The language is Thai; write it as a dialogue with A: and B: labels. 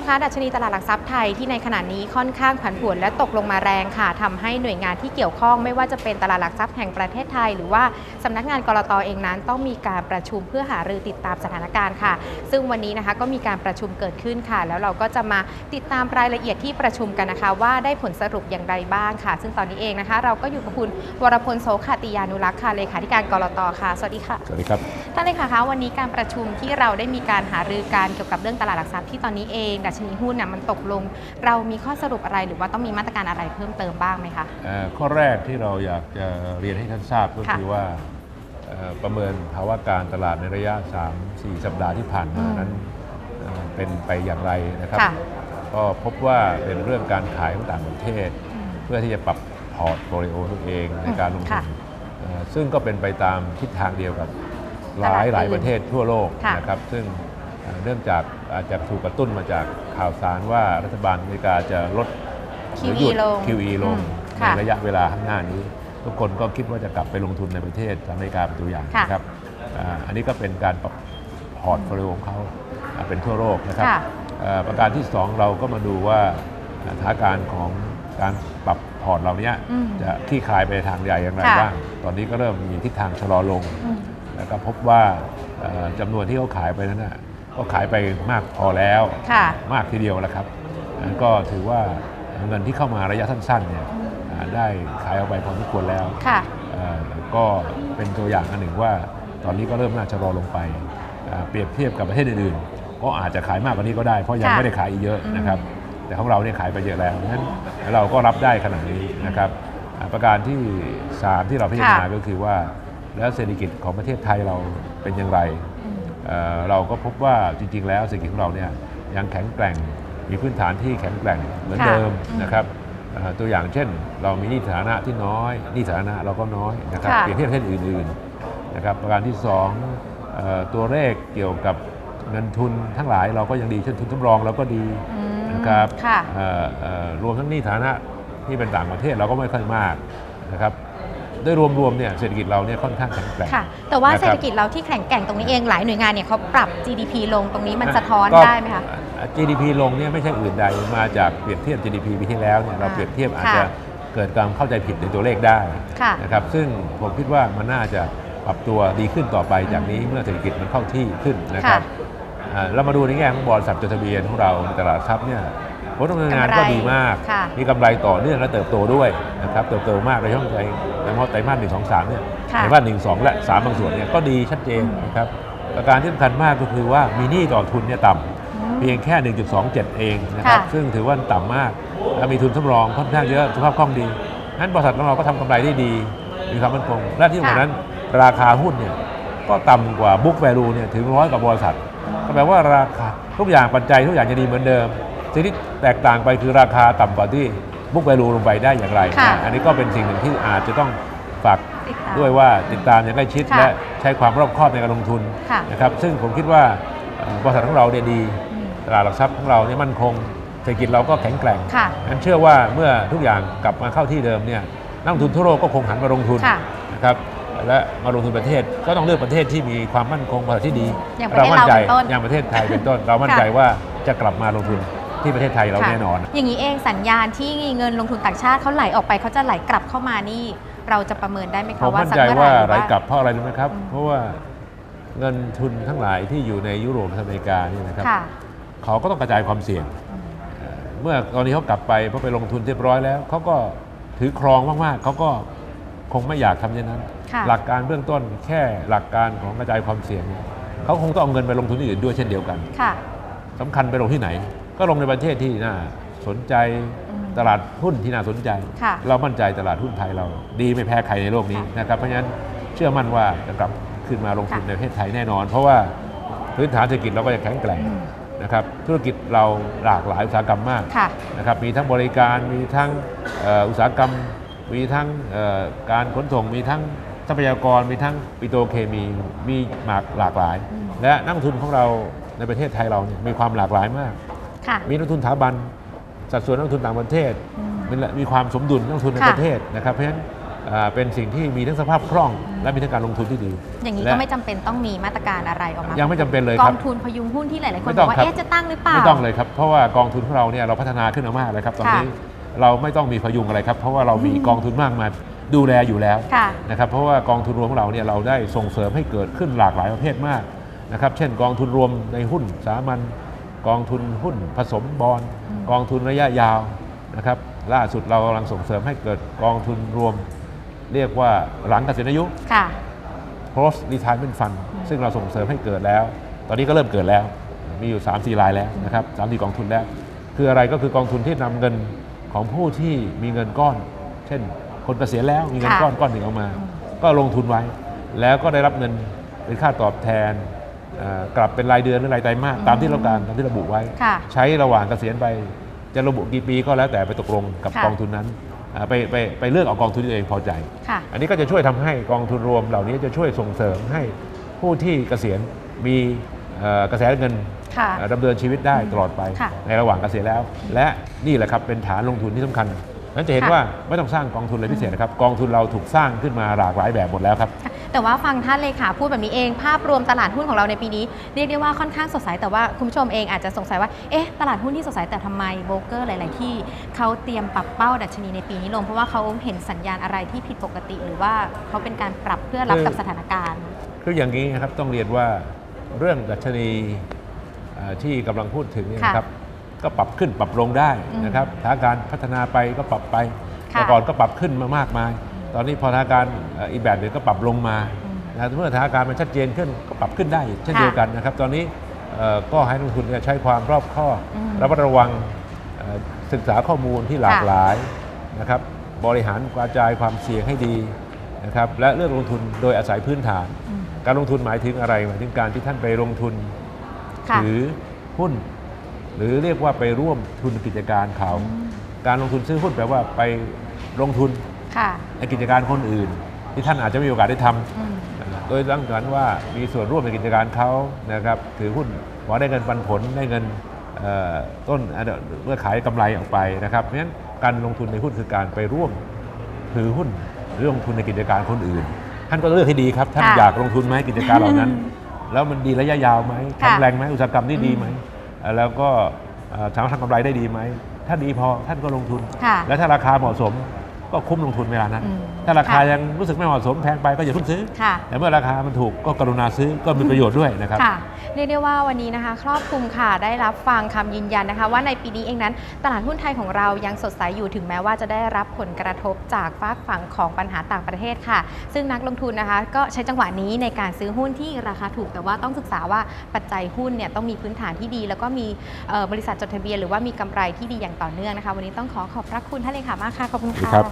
A: มคะดัชนีตลาดหลักทรัพย์ไทยที่ในขณะนี้ค่อนข้างผันผวนและตกลงมาแรงค่ะทำให้หน่วยงานที่เกี่ยวข้องไม่ว่าจะเป็นตลาดหลักทรัพย์แห่งประเทศไทย หรือว่าสำนักงานกรตเองนั้น ต้องมีการประชุมเพื่อหารือติดตามสถานการณ์ค่ะ ซึ่งวันนี้นะคะก็มีการประชุมเกิดขึ้นค่ะ แล้วเราก็จะมาติดตามรายละเอียดที่ประชุมกันนะคะ ว่าได้ผลสรุปอย่างไรบ้างค่ะ ซึ่งตอนนี้เองนะคะ เราก็อยู่กับคุณวรพลโสขติยานุรักษ์ค่ะเลขาธิการกรตค่ะ สวัสดีค่ะ
B: สวัสดีครับ
A: ท่านเลขาคะวันนี้การประชุมที่เราได้มีการหารือการเกี่ยวกับเรื่องตลาดหลักทรัพย์ที่ตอนนี้เองดัชนีหุ้นน่ะมันตกลง เรามีข้อสรุปอะไรหรือว่าต้องมีมาตรการอะไรเพิ่มเติมบ้างไหมคะ
B: เอ่อข้อแรกที่เราอยากจะเรียนให้ท่านทราบก็
A: ค่ะ
B: คือว่าเอ่อประเมินภาวะการตลาดในระยะ 3-4 สัปดาห์ที่ผ่านมา
A: อืม
B: นั้นเอ่อเป็นไปอย่างไรนะครับ
A: ค่ะ
B: ก็พบว่าเป็นเรื่องการขายของต่างประเทศ เพื่อที่จะปรับพอร์ตโฟลิโอตัวเองในการลงทุ
A: ค่ะ
B: นเอ่อซึ่งก็เป็นไปตามทิศทางเดียวกับห
A: ตลา
B: ลา
A: ด
B: ยหลาย
A: อื่น
B: ประเทศทั่วโลก
A: ค่ะ
B: นะครับ ซึ่งเอ่อเนื่องจาก อาจจะถูกกระตุ้นมาจากข่าวสารว่ารัฐบาลอเมริกาจะลดหรือหยุด
A: QE ลง
B: QE ลง
A: อืม
B: ใน
A: ค่ะ
B: ระยะเวลาข้างหน้านี้ ทุกคนก็คิดว่าจะกลับไปลงทุนในประเทศสหรัฐอเมริกาเป็นตัวอย่าง
A: ค่ะ
B: นะครับอ่าอันนี้ก็เป็นการปรับพอร์ตโฟลิโอของเขาอ่าเป็นทั่วโลกนะครับ
A: ค่ะ
B: อ่าประการที่ 2 เราก็มาดูว่าอ่าสถานการณ์ของการปรับพอร์ตเราเนี้ย
A: อืม
B: จะคลี่คลายไปในทางใหญ่อย่างไร
A: ค่ะ
B: บ้าง ตอนนี้ก็เริ่มมีทิศทางชะลอลง
A: อืม
B: แล้วก็พบว่าเอ่อจำนวนที่เขาขายไปนั้นนะ ก็ขายไปมากพอแล้ว
A: ค่ะ
B: มากทีเดียวแล้วครับอันก็ถือว่าเงินที่เข้ามาระยะสั้นๆเนี่ยอ่าได้ขายออกไปพอสมควรแล้ว
A: ค่ะ
B: เอ่อก็เป็นตัวอย่างอันหนึ่งว่าตอนนี้ก็เริ่มน่าจะรอลงไปอ่าเปรียบเทียบกับประเทศอื่นๆ ก็อาจจะขายมากกว่านี้ก็ได้ เพราะยัง
A: ค่ะ
B: ไม่ได้ขายอีกเยอะ
A: อืม
B: นะครับ แต่ของเราเนี่ยขายไปเยอะแล้วฉะนั้นเราก็รับได้ขนาดนี้นะครับอ่าประการที่ 3 ที่เราพิจารณา
A: ค่ะ
B: ก็คือว่า แล้วเศรษฐกิจของประเทศไทยเราเป็นอย่างไร
A: อืม
B: เอ่อเราก็พบว่าจริง ๆ แล้วเศรษฐกิจของเราเนี่ยยังแข็งแกร่งมีพื้นฐานที่แข็งแกร่งเหมือน
A: ค่ะ
B: เดิม
A: อืม
B: นะครับเอ่อตัวอย่างเช่น เรามีหนี้สาธารณะที่น้อยหนี้สาธารณะเราก็น้อยนะครับ
A: ค่ะ
B: เปรียบเทียบประเทศอื่นๆนะครับประการที่สองเอ่อตัวเลขเกี่ยวกับเงินทุนทั้งหลายเราก็ยังดีเช่นทุนสำรองเราก็ดี
A: อืม
B: นะครับ
A: ค่ะ
B: เอ่อเอ่อรวมทั้งหนี้สาธารณะที่เป็นต่างประเทศเราก็ไม่ค่อยมากนะครับ โดยรวมๆเนี่ยเศรษฐกิจเราเนี่ยค่อนข้างแข็งแกร่ง
A: ค่ะ แต่ว่า
B: นะครับ
A: เศรษฐกิจเราที่แข็งแกร่งตรงนี้เองหลายหน่วยงานเนี่ยเขาปรับ GDP ลงตรงนี้มันสะท้อน
B: ก็
A: ได้ไหมคะ
B: GDP ลงเนี่ยไม่ใช่อื่นใดมาจากเปรียบเทียบ GDP ปีที่แล้วเนี่ยเรา
A: อ่า
B: เปรียบเทียบอาจ
A: ค่ะ
B: จะเกิดการเข้าใจผิดในตัวเลขได้
A: ค่ะ
B: นะครับซึ่งผมคิดว่ามันน่าจะปรับตัวดีขึ้นต่อไปจากนี้เมื่อเศรษฐกิจมันเข้าที่ขึ้นนะครับอ่าเรามาดูในแง่ของบริษัทจดทะเบียนของเราในตลาดทรัพย์เนี่ย ผลดำเนินงานก็
A: กำไร
B: ดีมาก
A: ค่ะ
B: มีกำไรต่อเนื่องและเติบโตด้วยนะครับเติบโตมากในช่วงไตรเฉพาะไตรมาสหนึ่งสองสามเนี่ย
A: ค่ะ
B: ไตรมาสหนึ่งสองและสามบางส่วนเนี่ยก็ดีชัดเจนนะครับประการที่สำคัญมากก็คือว่ามีหนี้ต่อทุนเนี่ยต่ำเพียงแค่ 1.27 เองนะครับ
A: ค่ะ
B: ซึ่งถือว่าต่ำมากและมีทุนสำรองค่อนข้างเยอะสภาพคล่องดีนั้นบริษัทของเราก็ทำกำไรได้ดี มีความมั่นคงและที่สำคัญนั้น ราคาหุ้นเนี่ยก็ต่ำกว่า book value เนี่ยถึงร้อยกว่าบริษัทก็แปลว่าราคาทุกอย่างปัจจัยทุกอย่างจะดีเหมือนเดิม สิ่งที่แตกต่างไปคือราคาต่ำกว่าที่ book value ลงไปได้อย่างไร
A: ค่ะ
B: นะอันนี้ก็เป็นสิ่งหนึ่งที่อาจจะต้องฝาก
A: ติดตาม
B: ด้วยว่าติดตามอย่างใกล้ชิด
A: ค่ะ
B: และใช้ความรอบคอบในการลงทุน
A: ค่ะ
B: นะครับซึ่งผมคิดว่าเอ่อบริษัทของเราเนี่ยดี
A: อืม
B: ตลาดหลักทรัพย์ของเราเนี่ยมั่นคงเศรษฐกิจเราก็แข็งแกร่ง
A: ค่ะ
B: งั้นเชื่อว่าเมื่อทุกอย่างกลับมาเข้าที่เดิมเนี่ยนักลงทุนทั่วโลกก็คงหันมาลงทุน
A: ค่ะ
B: นะครับและมาลงทุนประเทศก็ต้องเลือกประเทศที่มีความมั่นคงบริษัทที่ดี
A: อย่างประเทศ
B: มั่นใจ
A: เราเป็นต้น
B: อย่างประเทศไทยเป็นต้น เรามั่น
A: ค่ะ
B: ใจว่าจะกลับมาลงทุน ที่ประเทศไทยเรา
A: ค่ะ
B: แน่นอน
A: อย่างนี้เองสัญญาณที่เงินลงทุนต่างชาติเขาไหลออกไปเขาจะไหลกลับเข้ามานี่ เราจะประเมินได้ไหม
B: ผ
A: คะ
B: ม
A: ว่า
B: มั่น
A: สัก
B: ใจ
A: เมื่อไหร่
B: ว่า
A: หรือ
B: ไหล
A: ว่า ก
B: ลับเพราะอะไรรู้ไหมครับ
A: อืม
B: เพราะว่าเงินทุนทั้งหลายที่อยู่ในยุโรปและอเมริกานี่นะครับ
A: ค่ะ
B: เขาก็ต้องกระจายความเสี่ยงเมื่อตอนนี้เขากลับไปเพราะไปลงทุนเรียบร้อยแล้ว เขาก็ถือครองมาก ๆ เขาก็คงไม่อยากทำอย่างนั้น
A: ค่ะ
B: หลักการเบื้องต้นแค่หลักการของกระจายความเสี่ยงเนี่ยเขาคงต้องเอาเงินไปลงทุนที่อื่นด้วยเช่นเดียวกัน
A: ค่ะ
B: สำคัญไปลงที่ไหน ก็ลงในประเทศที่น่าสนใจ
A: อืม
B: ตลาดหุ้นที่น่าสนใจ
A: ค่ะ
B: เรามั่นใจตลาดหุ้นไทยเรา ดีไม่แพ้ใครในโลกนี้
A: ค่ะ
B: นะครับเพราะฉะนั้นเชื่อมั่นว่าจะกลับขึ้นมาลงทุน
A: ค่ะ
B: ในประเทศไทยแน่นอน เพราะว่าพื้นฐานเศรษฐกิจเราก็จะแข็งแกร่ง
A: อืม
B: นะครับธุรกิจเราหลากหลายอุตสาหกรรมมาก
A: ค่ะ
B: นะครับมีทั้งบริการมีทั้งเอ่ออุตสาหกรรม มีทั้งเอ่อการขนส่งมีทั้งทรัพยากรมีทั้งปิโตรเคมีมีมากหลากหลาย
A: อืม
B: และนักลงทุนของเราในประเทศไทยเราเนี่ยมีความหลากหลายมาก
A: ค่ะ
B: มีนักลงทุนสถาบัน สัดส่วนนักลงทุนต่างประเทศ
A: อืม
B: มีมีความสมดุลนักลงทุนใน
A: ค่ะ
B: ประเทศนะครับ เพราะฉะนั้นอ่าเป็นสิ่งที่มีทั้งสภาพคล่องและมีทั้งการลงทุนที่ดี
A: อย่างนี้
B: และ
A: ก็ไม่จำเป็นต้องมีมาตรการอะไรออกมา
B: ยังไม่จำเป็นเลย
A: ก
B: ค
A: อ
B: รับ
A: งทุนพยุงหุ้นที่หลายๆคน
B: ไม่
A: บ
B: ต้
A: อ
B: อง
A: กว่า
B: ครับ
A: เอ๊ะจะตั้งหรือเปล่า
B: ไม่ต้องเลยครับ เพราะว่ากองทุนของเราเนี่ยเราพัฒนาขึ้นมามากเลยครับตอนนี้เราไม่ต้องมีพยุงอะไรครับ เพราะว่าเรามีกองทุนมากมายดูแลอยู่แล้ว
A: ค่ะ
B: นะครับ เพราะว่ากองทุนรวมของเราเนี่ยเราได้ส่งเสริมให้เกิดขึ้นหลากหลายประเภทมากนะครับ เช่น กองทุนรวมในหุ้นสามัญ กองทุนหุ้นผสมบอล
A: อืม
B: กองทุนระยะยาวนะครับล่าสุดเรากำลังส่งเสริมให้เกิดกองทุนรวม เรียกว่าหลังเกษียณอายุ
A: ค่ะ
B: post retirement fund ซึ่งเราส่งเสริมให้เกิดแล้ว ตอนนี้ก็เริ่มเกิดแล้ว มีอยู่ 3 4รายแล้วนะครับสามสี่กองทุนแล้ว คืออะไรก็คือกองทุนที่นำเงินของผู้ที่มีเงินก้อน เช่น คนเกษียณแล้วมีเงิน
A: ค่ะ
B: ก้อนก้อนหนึ่งออกมา
A: อืม
B: ก็ลงทุนไว้ แล้วก็ได้รับเงินเป็นค่าตอบแทนเอ่อ กลับเป็นรายเดือนหรือรายไตรมาสตามที่เราการตามที่ระบุไว้
A: ค่ะ
B: ใช้ระหว่างเกษียณไป จะระบุกี่ปีก็แล้วแต่ไปตกลงกับ
A: ค่ะ
B: กองทุนนั้นอ่าไปไปไปเลือกเอากองทุนที่ตัวเองพอใจ
A: ค่ะ
B: อันนี้ก็จะช่วยทำให้กองทุนรวมเหล่านี้จะช่วยส่งเสริมให้ผู้ที่เกษียณมีเอ่อกระแสเงิน
A: ค่ะ
B: เอ่อดำเนินชีวิตได้ตลอดไป
A: ค่ะ
B: ในระหว่างเกษียณแล้ว และนี่แหละครับเป็นฐานลงทุนที่สำคัญนั้นจะเห็น
A: ค่ะ
B: ว่าไม่ต้องสร้างกองทุนอะไรพิเศษนะครับกองทุนเราถูกสร้างขึ้นมาหลากหลายแบบหมดแล้วครับ
A: แต่ว่าฟังท่านเลขาพูดแบบนี้เอง ภาพรวมตลาดหุ้นของเราในปีนี้ เรียกได้ว่าค่อนข้างสดใสแต่ว่าคุณผู้ชมเองอาจจะสงสัยว่าเอ๊ะตลาดหุ้นที่สดใสแต่ทำไมโบรกเกอร์หลาย ๆ ที่เขาเตรียมปรับเป้าดัชนีในปีนี้ลง เพราะว่าเขาเห็นสัญญาณอะไรที่ผิดปกติ หรือว่าเขาเป็นการปรับเพื่อรับกับสถานการณ์
B: คืออย่างนี้นะครับต้องเรียนว่าเรื่องดัชนีเอ่อที่กำลังพูดถึงเนี่ย
A: ค่ะ
B: นะครับก็ปรับขึ้นปรับลงได้
A: อืม
B: นะครับสถานการณ์พัฒนาไปก็ปรับไป
A: ค่ะ
B: แต่ก่อนก็ปรับขึ้นมามากมาย ตอนนี้พอสถานการณ์เอ่ออีกแบบหนึ่งก็ปรับลงมา
A: อืม
B: นะเมื่อสถานการณ์มันชัดเจนขึ้นก็ปรับขึ้นได้เช่น
A: ค่ะ
B: เดียวกันนะครับ ตอนนี้เอ่อก็ให้นักลงทุนเนี่ยใช้ความรอบคอบ
A: อืม
B: ระมัดระวังเอ่อศึกษาข้อมูลที่หลาก
A: ค่ะ
B: หลายนะครับบริหารกระจายความเสี่ยงให้ดีนะครับและเลือกลงทุนโดยอาศัยพื้นฐาน
A: อืม
B: การลงทุนหมายถึงอะไรหมายถึงการที่ท่านไปลงทุน
A: ค่ะ
B: ถือหุ้น หรือเรียกว่าไปร่วมทุนกิจการเขา
A: อืม
B: การลงทุนซื้อหุ้นแปลว่าไปลงทุน
A: ค่ะ
B: ในกิจการคนอื่น ที่ท่านอาจจะไม่มีโอกาสได้ท
A: อืมำ
B: โดยตั้งใจว่ามีส่วนร่วมในกิจการเขานะครับถือหุ้นหวังได้เงินปันผลได้เงินเอ่อต้นอะเมื่อขายกำไรออกไปนะครับเพราะฉะนั้นการลงทุนในหุ้นคือการไปร่วมถือหุ้นหรือลงทุนในกิจการคนอื่น ท่านก็เลือกให้ดีครับ ท่าน
A: ค่ะ
B: อยากลงทุนไหมกิจการเหล่านั้น แล้วมันดีระยะยาวไหม
A: ค่ะ
B: แข็งแรงไหมอุตสาหกรรมนี่ดีไหม
A: อืม
B: เอ่อแล้วก็เอ่อสามารถทำกำไรได้ดีไหมถ้าดีพอท่านก็ลงทุน
A: ค่ะ
B: และถ้าราคาเหมาะสม ก็คุ้มลงทุนเวลานั้น
A: อืม
B: ถ้าราคา
A: ค่ะ
B: ยังรู้สึกไม่เหมาะสมแพงไปก็อย่าเพิ่งซื้อ
A: ค่ะ
B: แต่เมื่อราคามันถูกก็กรุณาซื้อก็มีประโยชน์ด้วยนะครับ
A: ค่ะเรียกได้ว่าวันนี้นะคะ ครอบคลุมค่ะได้รับฟังคำยืนยันนะคะ ว่าในปีนี้เองนั้น ตลาดหุ้นไทยของเรายังสดใสอยู่ถึงแม้ว่าจะได้รับผลกระทบจากฝากฝั่งของปัญหาต่างประเทศค่ะ ซึ่งนักลงทุนนะคะ ก็ใช้จังหวะนี้ในการซื้อหุ้นที่ราคาถูก แต่ว่าต้องศึกษาว่าปัจจัยหุ้นเนี่ยต้องมีพื้นฐานที่ดี แล้วก็มีเอ่อบริษัทจดทะเบียนหรือว่ามีกำไรที่ดีอย่างต่อเนื่องนะคะ วันนี้ต้องขอขอบพระคุณท่านเลขามากค่ะขอบคุณค่ะ
B: ครับ